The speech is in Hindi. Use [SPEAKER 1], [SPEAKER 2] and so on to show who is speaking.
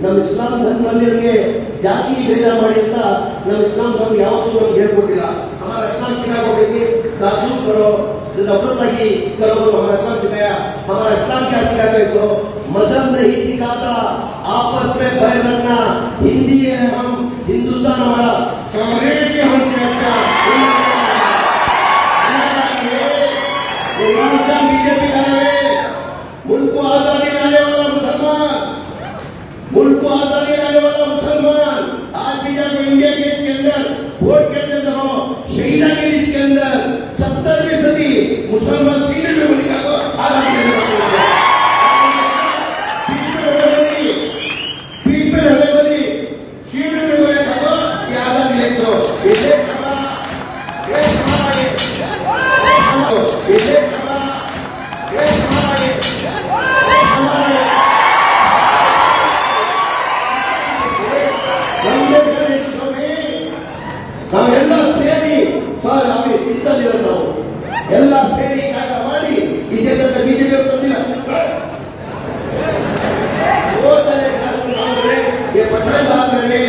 [SPEAKER 1] ನಮ್ಮ ಇಸ್ಲಾಂ ಧರ್ಮದಲ್ಲಿ ನಮಗೆ ಜಾತಿ ಭೇದ ಮಾಡಿ ಅಂತ ನಮ್ಮ ಇಸ್ಲಾಂ ಧರ್ಮ ಯಾವತ್ತೂ ನಮ್ಗೆ ಹೇಳ್ಕೊಟ್ಟಿಲ್ಲ हमारा इस्लाम सिखा को देखिए ताजुब करो नफरत की करो हमारा इस्लाम सिखाया हमारा इस्लाम क्या सिखाता है सो मजहब नहीं सिखाता आपस में भय रखना हिंदी है हम हिंदुस्तान हमारा समरेट के हम क्या हिंदुस्तान बीजेपी मुल्क को आजादी लाने वाला मुसलमान आज भी जाकर इंडिया गेट के अंदर वोट के अंदर देखो शहीदा की लिस्ट के अंदर सत्तर फीसदी मुसलमान सीने में उनका को आजादी देने वाले हैं। पीठ पे हमें बनी शीट में बोले देखो कि आजादी ले ನಾವು ಎಲ್ಲ ಸೇರಿ ಕಾಗ ಮಾಡಿ ಈ ದೇಶದ ಬಿಜೆಪಿ ತಂದಿಲ್ಲ. ಪಟ್ಟಣ ಕಾರಣವೇ